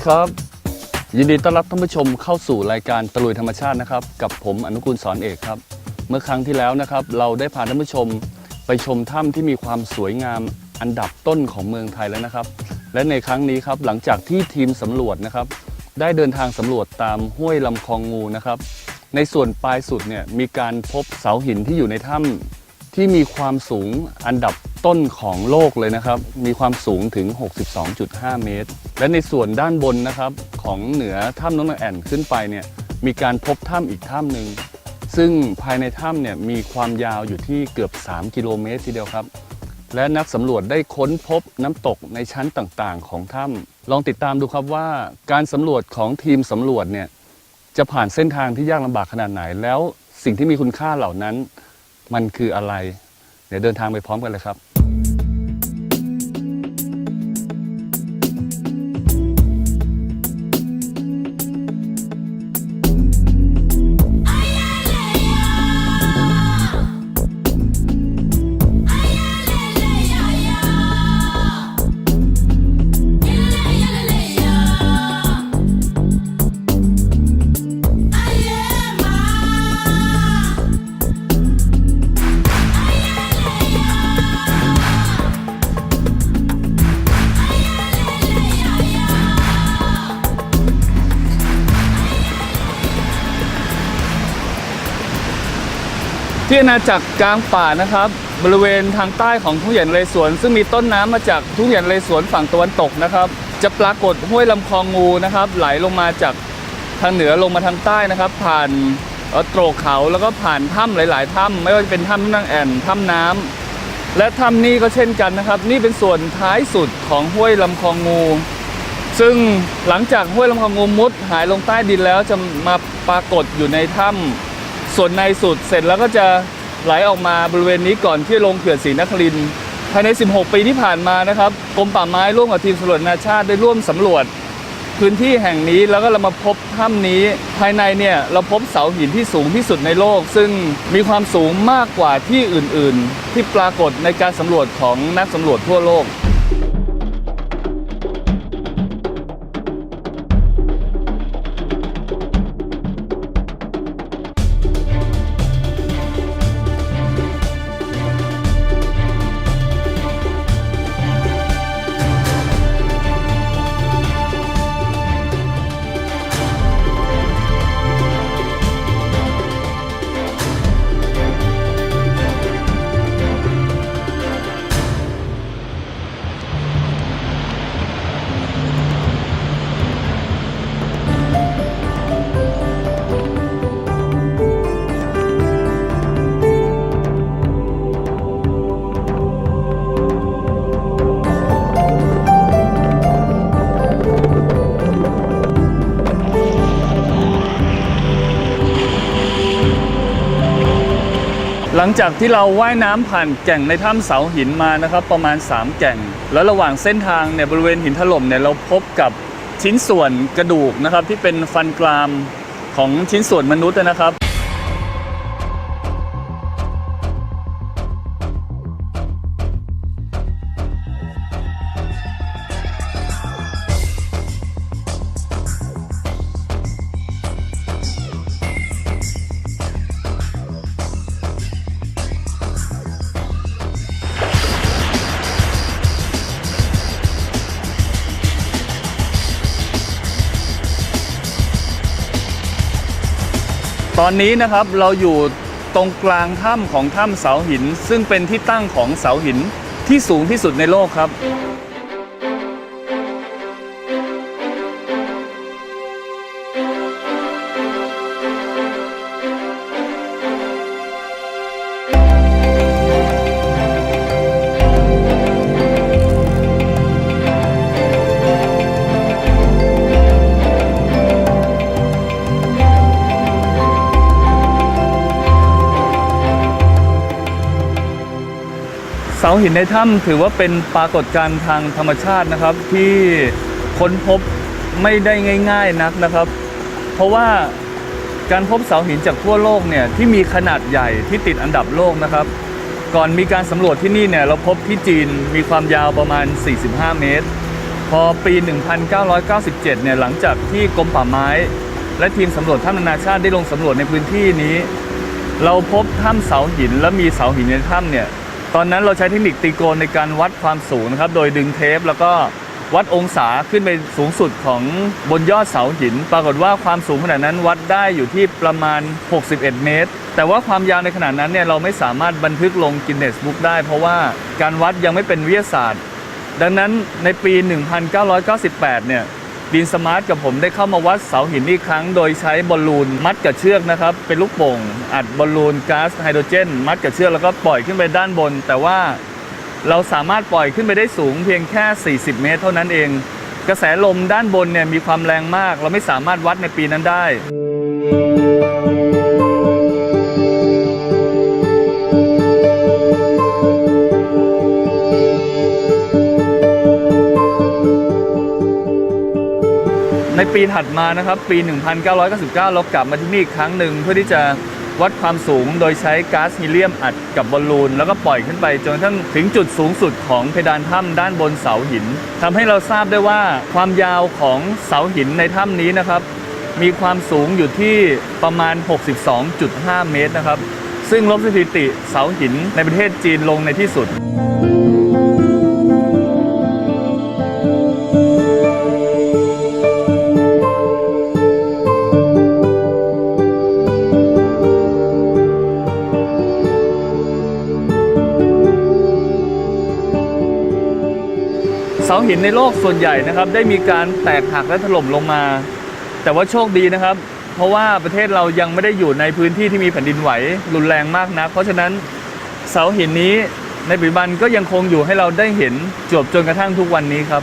ดีครับ ยินดีต้อนรับท่านผู้ชมเข้าสู่รายการตะลุยธรรมชาตินะครับ กับผมอนุกูลสอนเอกครับ เมื่อครั้งที่แล้วนะครับ เราได้พาท่านผู้ชมไปชมถ้ำที่มีความสวยงามอันดับต้นของเมืองไทยแล้วนะครับ และในครั้งนี้ครับหลังจากที่ทีมสำรวจนะครับ ได้เดินทางสำรวจตามห้วยลำคลองงูนะครับ ในส่วนปลายสุดเนี่ยมีการพบเสาหินที่อยู่ในถ้ำที่มีความสูงอันดับ ต้นของโลกเลยนะครับ มีความสูงถึง 62.5 เมตร และในส่วนด้านบนนะครับของเหนือถ้ำน้องนางแอ่นขึ้นไปเนี่ยมีการพบถ้ำอีกถ้ำหนึ่งซึ่งภายในถ้ำเนี่ยมีความยาวอยู่ที่เกือบ 3 กิโลเมตรทีเดียวครับ และนักสำรวจได้ค้นพบน้ำตกในชั้นต่างๆ ของถ้ำลองติดตามดูครับว่าการสำรวจของทีมสำรวจเนี่ยจะผ่านเส้นทางที่ยากลำบากขนาดไหน แล้วสิ่งที่มีคุณค่าเหล่านั้น มันคืออะไร เดี๋ยวเดินทางไปพร้อมกันเลยครับ อาณาจักรกลางป่านะครับ บริเวณทางใต้ของทุ่งใหญ่นเรศวรซึ่งมีต้นน้ำมาจากทุ่งใหญ่นเรศวรฝั่งตะวันตกนะครับ จะปรากฏห้วยลำคลองงูนะครับ ไหลลงมาจากทางเหนือลงมาทางใต้นะครับ ผ่านโตรกเขาแล้วก็ผ่านถ้ำหลาย ๆ ถ้ำไม่ว่าจะเป็นถ้ำนางแอ่นถ้ำน้ำและถ้ำนี้ก็เช่นกันนะครับ นี่เป็นส่วนท้ายสุดของห้วยลำคลองงู ซึ่งหลังจากห้วยลำคลองงูมุดหายลงใต้ดินแล้วจะมาปรากฏอยู่ในถ้ำ ส่วนในสุดเสร็จแล้วก็จะไหลออกมาบริเวณนี้ก่อนที่จะลงเขื่อนศรีนครินภายใน 16 ปีที่ผ่านมานะครับกรมป่าไม้ร่วมกับทีมสำรวจนาชาติได้ร่วมสำรวจ พื้นที่แห่งนี้แล้วก็เรามาพบถ้ำนี้ ภายในเนี่ยเราพบเสาหินที่สูงที่สุดในโลก ซึ่งมีความสูงมากกว่าที่อื่น ๆ ที่ปรากฏในการสำรวจของนักสำรวจทั่วโลก งจากที่เราว่ายน้ำผ่านแก่งในถ้ำเสาหินมานะครับ ประมาณ 3 แก่ง แล้วระหว่างเส้นทางเนี่ยบริเวณหินถล่มเนี่ยเราพบกับชิ้นส่วนกระดูกนะครับที่เป็นฟันกรามของชิ้นส่วนมนุษย์นะครับ ตอนนี้นะครับเราอยู่ตรงกลางถ้ำของถ้ำเสาหิน ซึ่งเป็นที่ตั้งของเสาหินที่สูงที่สุดในโลกครับ เสาหินในถ้ำถือว่าเป็นปรากฏการณ์ทางธรรมชาตินะครับ ที่ค้นพบไม่ได้ง่าย ๆนักนะครับ เพราะว่าการพบเสาหินจากทั่วโลกเนี่ยที่มีขนาดใหญ่ที่ติดอันดับโลกนะครับ ก่อนมีการสำรวจที่นี่เนี่ยเราพบที่จีนมีความยาวประมาณ 45 เมตร พอปี 1997 เนี่ยหลังจากที่กรมป่าไม้ และทีมสำรวจถ้ำนานาชาติได้ลงสำรวจในพื้นที่นี้ เราพบถ้ำเสาหินและมีเสาหินในถ้ำเนี่ย ตอนนั้นเราใช้เทคนิคตีโกนในการวัดความสูงนะครับ โดยดึงเทปแล้วก็วัดองศาขึ้นไปสูงสุดของบนยอดเสาหิน ปรากฏว่าความสูงขนาดนั้นวัดได้อยู่ที่ประมาณ 61 เมตร แต่ว่าความยาวในขนาดนั้นเนี่ยเราไม่สามารถบันทึกลงกินเนสบุ๊กได้ เพราะว่าการวัดยังไม่เป็นวิทยาศาสตร์ ดังนั้นในปี 1998 เนี่ย ดีนสมาร์ทกับผมได้เข้ามาวัดเสาหินอีกครั้ง โดยใช้บอลลูนมัดกับเชือกนะครับ เป็นลูกโป่ง อัดบอลลูนก๊าซไฮโดรเจน มัดกับเชือกแล้วก็ปล่อยขึ้นไปด้านบน แต่ว่าเราสามารถปล่อยขึ้นไปได้สูงเพียงแค่ 40 เมตร เท่านั้นเอง กระแสลมด้านบนเนี่ยมีความแรงมาก เราไม่สามารถวัดในปีนั้นได้ ปีถัดมานะครับ ปี 1999 เรากลับมาที่นี่อีกครั้งหนึ่งเพื่อที่จะวัดความสูงโดยใช้ก๊าซฮีเลียมอัดกับบอลลูน แล้วก็ปล่อยขึ้นไปจนกระทั่งถึงจุดสูงสุดของเพดานถ้ำด้านบนเสาหินทำให้เราทราบได้ว่าความยาวของเสาหินในถ้ำนี้นะครับ มีความสูงอยู่ที่ประมาณ 62.5 เมตรนะครับ ซึ่งลบสถิติเสาหินในประเทศจีนลงในที่สุด สาหินในโลกส่วนใหญ่นะครับ ได้มีการแตกหักและถล่มลงมา แต่ว่าโชคดีนะครับ เพราะว่าประเทศเรายังไม่ได้อยู่ในพื้นที่ที่มีแผ่นดินไหวรุนแรงมากนัก เพราะฉะนั้นเสาหินนี้ในปัจจุบันก็ยังคงอยู่ให้เราได้เห็นจบจนกระทั่งทุกวันนี้ครับ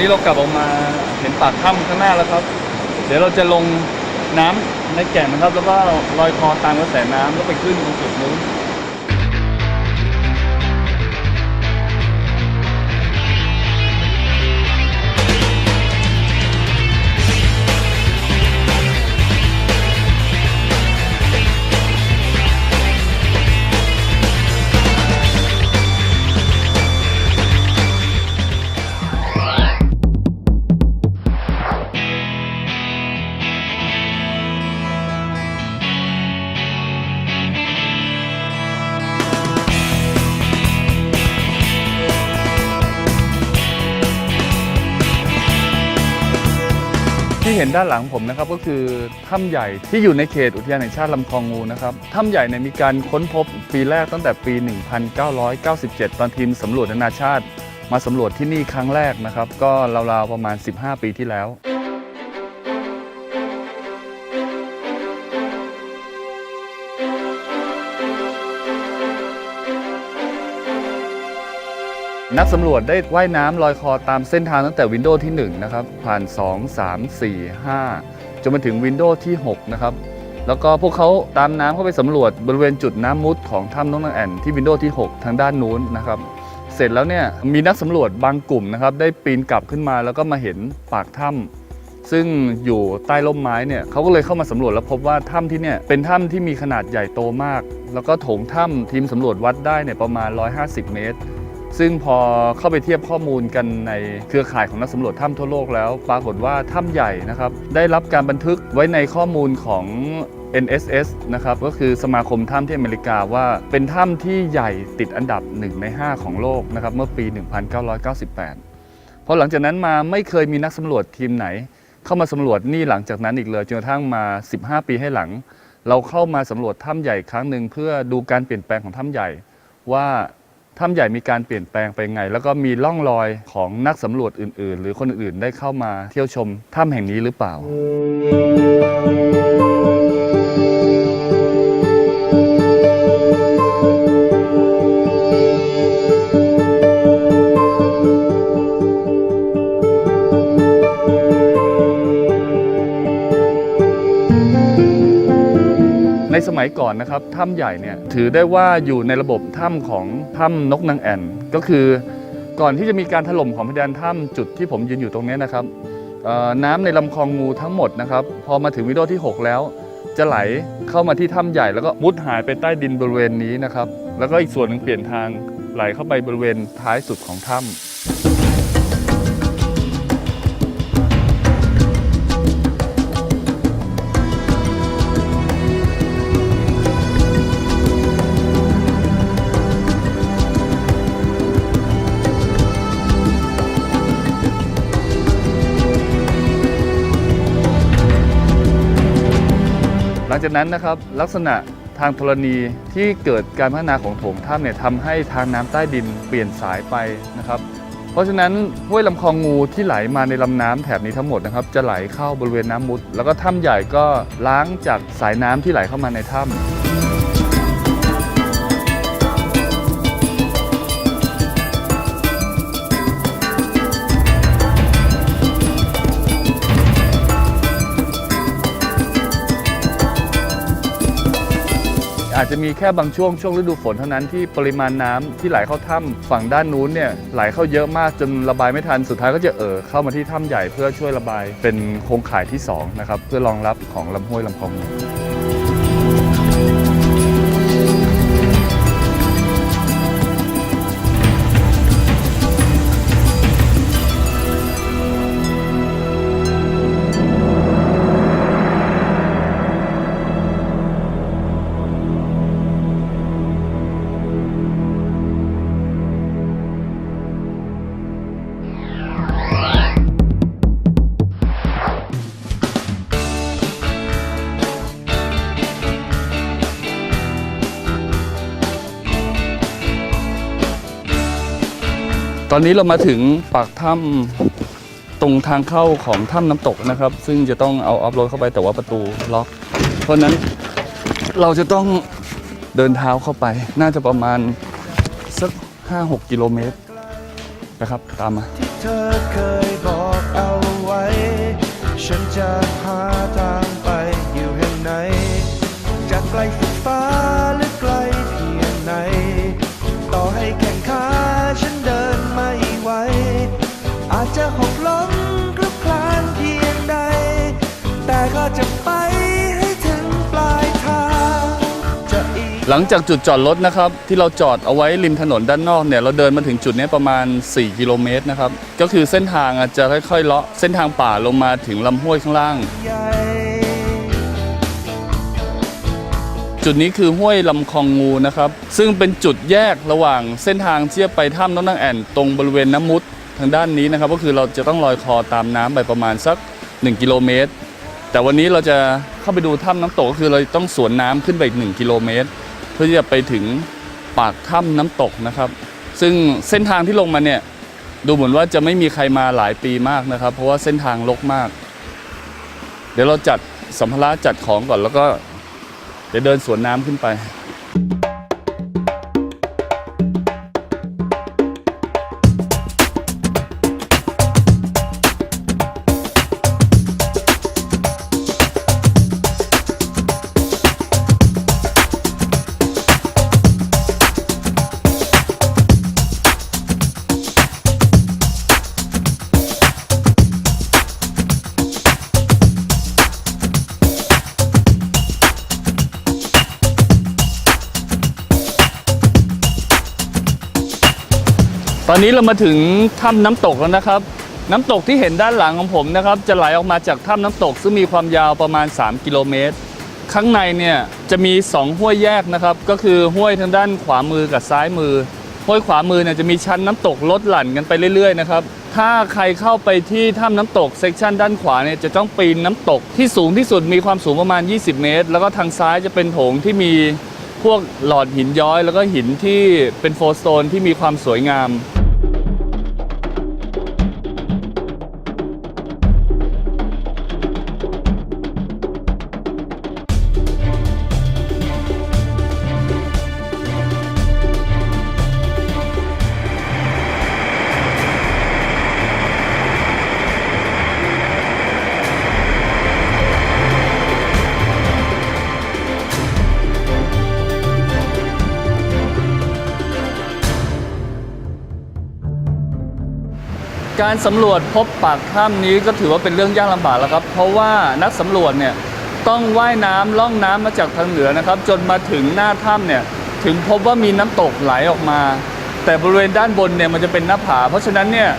นนี้เรากลับออกมาเห็นปากถ้ำข้างหน้าแล้วครับ เดี๋ยวเราจะลงน้ำในแก่งนะครับ แล้วก็ลอยคอตามกระแสน้ำแล้วไปขึ้นตรงจุดนู้น เห็นด้านหลังผมนะครับก็คือถ้ำใหญ่ที่อยู่ในเขตอุทยานแห่งชาติลำคลองงูนะครับถ้ำใหญ่เนี่ยมีการค้นพบปีแรกตั้งแต่ปี 1997 ตอนทีมสำรวจนานาชาติ มาสำรวจที่นี่ครั้งแรกนะครับ ก็ราวๆประมาณ 15 ปีที่แล้ว นักสำรวจได้ว่ายน้ำลอยคอตามเส้นทางตั้งแต่วินโดว์ที่1นะครับผ่าน 2 3 4 5 จนมาถึงวินโดว์ที่ 6 นะครับ แล้วก็พวกเขาตามน้ำเข้าไปสำรวจบริเวณจุดน้ำมุดของถ้ำน้องนางแอ่นที่วินโดว์ที่ 6 ทางด้านนู้นนะครับ เสร็จแล้วเนี่ยมีนักสำรวจบางกลุ่มนะครับได้ปีนกลับขึ้นมาแล้วก็มาเห็นปากถ้ำซึ่งอยู่ใต้ร่มไม้เนี่ยเขาก็เลยเข้ามาสำรวจแล้วพบว่าถ้ำที่เนี่ยเป็นถ้ำที่มีขนาดใหญ่โตมาก แล้วก็โถงถ้ำทีมสำรวจวัดได้เนี่ยประมาณ 150 เมตร ซึ่งพอเข้าไปเทียบข้อมูลกันในเครือข่ายของนักสำรวจถ้ำทั่วโลกแล้ว ปรากฏว่าถ้ำใหญ่นะครับได้รับการบันทึกไว้ในข้อมูลของ NSS นะครับก็คือสมาคมถ้ำที่อเมริกาว่าเป็นถ้ำที่ใหญ่ติดอันดับ 1 ใน 5 ของโลกนะครับเมื่อปี 1998 เพราะหลังจากนั้นมาไม่เคยมีนักสำรวจทีมไหน เข้ามาสำรวจนี่หลังจากนั้นอีกเลยจนกระทั่งมา 15 ปีให้หลัง เราเข้ามาสำรวจถ้ำใหญ่ครั้งหนึ่งเพื่อดูการเปลี่ยนแปลงของถ้ำใหญ่ว่า ถ้ำใหญ่มีการเปลี่ยนแปลงไปไง แล้วก็มีร่องรอยของนักสำรวจอื่น ๆ หรือคนอื่นๆได้เข้ามาเที่ยวชมถ้ำแห่งนี้หรือเปล่า มัยก่อนนะครับถ้ำใหญ่เนี่ยถือได้ว่าอยู่ในระบบถ้ำของถ้ำนกนางแอ่น ก็คือก่อนที่จะมีการถล่มของพดานถ้ำจุดที่ผมยืนอยู่ตรงนี้นะครับน้ำในลำคลองงูทั้งหมดนะครับพอมาถึงวิดีโอที่ 6 แล้ว จะไหลเข้ามาที่ถ้ำใหญ่แล้วก็มุดหายไปใต้ดินบริเวณนี้นะครับ แล้วก็อีกส่วนหนึ่งเปลี่ยนทางไหลเข้าไปบริเวณท้ายสุดของถ้ำ จากนั้นนะครับลักษณะทางธรณีที่เกิดการพัฒนาของโถงถ้ำเนี่ยทำให้ทางน้ำใต้ดินเปลี่ยนสายไปนะครับ เพราะฉะนั้นห้วยลำคลองงูที่ไหลมาในลำน้ำแถบนี้ทั้งหมดนะครับจะไหลเข้าบริเวณน้ำมุด แล้วก็ถ้ำใหญ่ก็ล้างจากสายน้ำที่ไหลเข้ามาในถ้ำ อาจจะมีแค่บางช่วงช่วงฤดูฝนเท่านั้นที่ปริมาณน้ำที่ไหลเข้าถ้ำฝั่งด้านนู้นเนี่ยไหลเข้าเยอะมากจนระบายไม่ทันสุดท้ายก็จะเอ่อเข้ามาที่ถ้ำใหญ่เพื่อช่วยระบายเป็นโครงข่ายที่สองนะครับเพื่อรองรับของลำห้วยลำคลอง ตอนนี้เรามาถึงปากถ้ำตรงทางเข้าของถ้ำน้ำตกนะครับ ซึ่งจะต้องเอาออฟโรดเข้าไปแต่ว่าประตูล็อก เพราะนั้นเราจะต้องเดินเท้าเข้าไป น่าจะประมาณสัก 5-6 กิโลเมตรนะครับตามมาที่เธอเคยบอกเอาไว้ ฉันจะหาทางไปอยู่แห่งไหนจะไกล ก็จะไปให้ถึงปลายทางจะอีกหลังจากจุดจอดรถนะครับ ที่เราจอดเอาไว้ริมถนนด้านนอกเนี่ยเราเดินมาถึงจุดนี้ประมาณ 4 กิโลเมตรนะครับ ก็คือเส้นทางอะจะค่อยๆเลาะเส้นทางป่าลงมาถึงลำห้วยข้างล่าง ใหญ่จุดนี้คือห้วยลำคลองงูนะครับ ซึ่งเป็นจุดแยกระหว่างเส้นทางเที่จะไปถ้ำน้องนางแอ่นตรงบริเวณน้ำมุดทางด้านนี้นะครับ ก็คือเราจะต้องลอยคอตามน้ำไปประมาณสัก 1 กิโลเมตร แต่วันนี้เราจะเข้าไปดูถ้ำน้ำตกก็คือเราต้องสวนน้ำขึ้นไปอีก 1 กิโลเมตร เพื่อที่จะไปถึงปากถ้ำน้ำตกนะครับ ซึ่งเส้นทางที่ลงมาเนี่ยดูเหมือนว่าจะไม่มีใครมาหลายปีมากนะครับ เพราะว่าเส้นทางรกมาก เดี๋ยวเราจัดสัมภาระจัดของก่อนแล้วก็เดี๋ยวเดินสวนน้ำขึ้นไป ตอนนี้เรามาถึงถ้ำน้ำตกแล้วนะครับ น้ำตกที่เห็นด้านหลังของผมนะครับ จะไหลออกมาจากถ้ำน้ำตก ซึ่งมีความยาวประมาณ 3 กิโลเมตร ข้างในเนี่ยจะมี 2 ห้วยแยกนะครับ ก็คือห้วยทางด้านขวามือกับซ้ายมือ ห้วยขวามือเนี่ยจะมีชั้นน้ำตกลดหลั่นกันไปเรื่อยๆนะครับถ้าใครเข้าไปที่ถ้ำน้ำตกเซกชันด้านขวาเนี่ยจะต้องปีนน้ำตกที่สูงที่สุดมีความสูงประมาณ 20 เมตร แล้วก็ทางซ้ายจะเป็นโถงที่มีพวกหลอดหินย้อย แล้วก็หินที่เป็นโฟสโตนที่มีความสวยงาม การสำรวจพบปากถ้ำนี้ก็ถือว่าเป็นเรื่องยากลำบากแล้วครับ เพราะว่านักสำรวจเนี่ยต้องว่ายน้ำล่องน้ำมาจากทางเหนือนะครับ จนมาถึงหน้าถ้ำเนี่ยถึงพบว่ามีน้ำตกไหลออกมา แต่บริเวณด้านบนเนี่ยมันจะเป็นหน้าผา เพราะฉะนั้นเนี่ย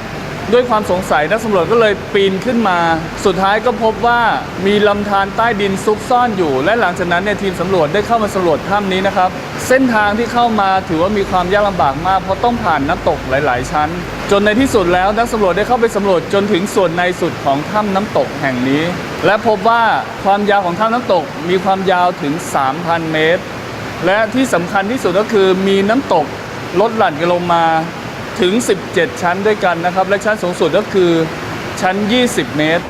ด้วยความสงสัยนักสำรวจก็เลยปีนขึ้นมา สุดท้ายก็พบว่ามีลำธารใต้ดินซุกซ่อนอยู่ และหลังจากนั้นเนี่ยทีมสำรวจได้เข้ามาสำรวจถ้ำนี้นะครับ เส้นทางที่เข้ามาถือว่ามีความยากลำบากมาก เพราะต้องผ่านน้ำตกหลาย ๆ ชั้น จนในที่สุดแล้วนักสำรวจได้เข้าไปสำรวจจนถึงส่วนในสุดของถ้ำน้ำตกแห่งนี้ และพบว่าความยาวของถ้ำน้ำตกมีความยาวถึง 3,000 เมตร และที่สำคัญที่สุดก็คือมีน้ำตกลดหลั่นกันลงมาถึง 17 ชั้นด้วยกันนะครับ และชั้นสูงสุดก็คือชั้น 20 เมตร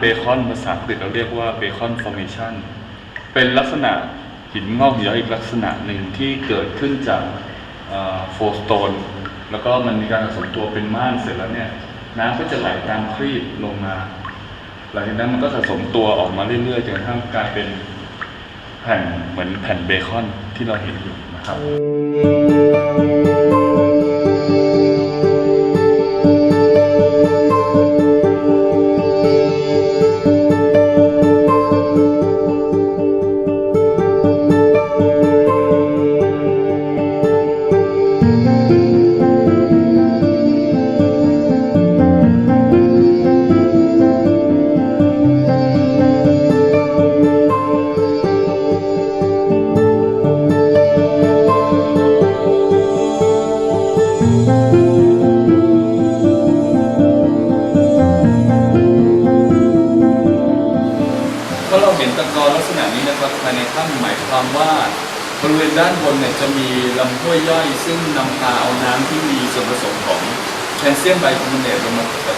เบคอนภาษาอังกฤษเราเรียกว่าเบคอนฟอร์เมชันเป็นลักษณะหินงอกหย้อยอีกลักษณะหนึ่งที่เกิดขึ้นจากโฟสโตนแล้วก็มันมีการสะสมตัวเป็นม่านเสร็จแล้วเนี่ยน้ำก็จะไหลตามครีบลงมา หลังจากนั้นมันก็สะสมตัวออกมาเรื่อยๆจนกระทั่งกลายเป็นแผ่นเหมือนแผ่นเบคอนที่เราเห็นอยู่นะครับ ริเวณด้านบนเนี่ยจะมีลำห้วยย่อย ซึ่งนำพาเอาน้ำที่มีส่วนผสมของแคลเซียมไบคาร์บอเนตลงมา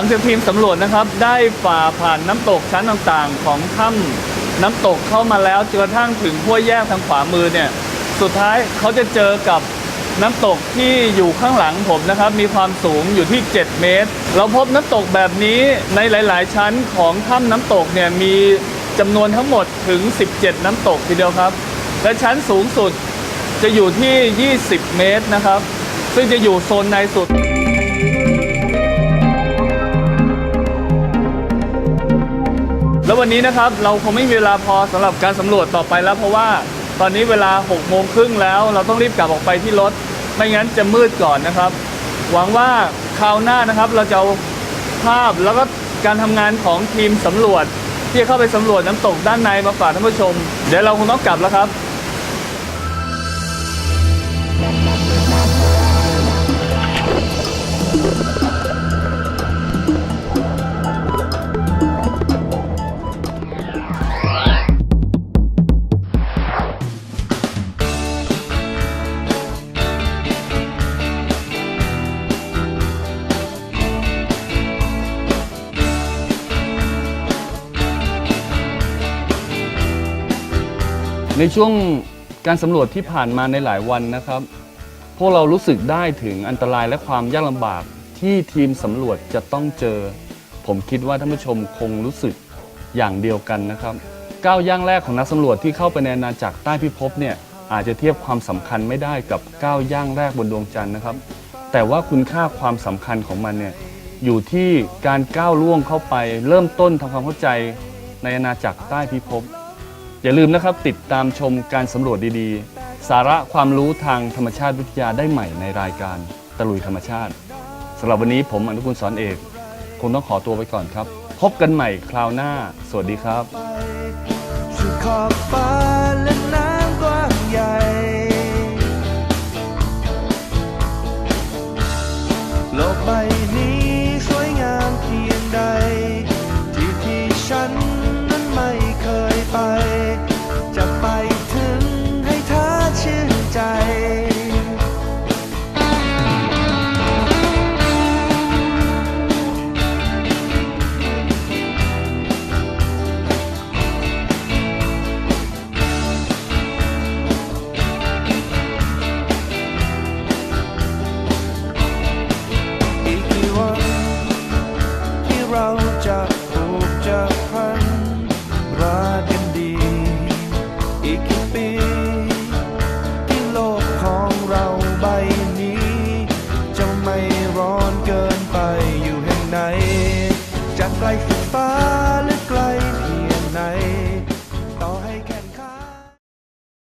หลังจากทีมสำรวจนะครับ ได้ฝ่าผ่านน้ำตกชั้นต่างๆ ของถ้ำน้ำตกเข้ามาแล้วจนกระทั่งถึงห้วยแยกทางขวามือเนี่ยสุดท้ายเขาจะเจอกับน้ำตกที่อยู่ข้างหลังผมนะครับ มีความสูงอยู่ที่ 7 เมตร เราพบน้ำตกแบบนี้ในหลายๆ ชั้นของถ้ำน้ำตกเนี่ยมีจำนวนทั้งหมดถึง 17 น้ำตกทีเดียวครับ และชั้นสูงสุดจะอยู่ที่ 20 เมตรนะครับ ซึ่งจะอยู่โซนในสุด แล้ววันนี้นะครับเราคงไม่มีเวลาพอสำหรับการสำรวจต่อไปแล้ว เพราะว่าตอนนี้เวลา6โมงครึ่งแล้ว เราต้องรีบกลับออกไปที่รถ ไม่งั้นจะมืดก่อนนะครับ หวังว่าคราวหน้านะครับเราจะเอาภาพแล้วก็การทำงานของทีมสำรวจ ที่เข้าไปสำรวจน้ำตกด้านในมาฝากท่านผู้ชม เดี๋ยวเราคงต้องกลับแล้วครับ ในช่วงการสำรวจที่ผ่านมาในหลายวันนะครับ พวกเรารู้สึกได้ถึงอันตรายและความยากลำบากที่ทีมสำรวจจะต้องเจอ ผมคิดว่าท่านผู้ชมคงรู้สึกอย่างเดียวกันนะครับก้าวย่างแรกของนักสำรวจที่เข้าไปในอาณาจักรใต้พิภพเนี่ยอาจจะเทียบความสำคัญไม่ได้กับก้าวย่างแรกบนดวงจันทร์นะครับ แต่ว่าคุณค่าความสำคัญของมันเนี่ยอยู่ที่การก้าวล่วงเข้าไป เริ่มต้นทำความเข้าใจในอาณาจักรใต้พิภพ อย่าลืมนะครับติดตามชมการสำรวจดีๆ สาระความรู้ทางธรรมชาติวิทยาได้ใหม่ในรายการตะลุยธรรมชาติสำหรับวันนี้ผมอนุคุณสอนเอกคงต้องขอตัวไปก่อนครับ พบกันใหม่คราวหน้า สวัสดีครับ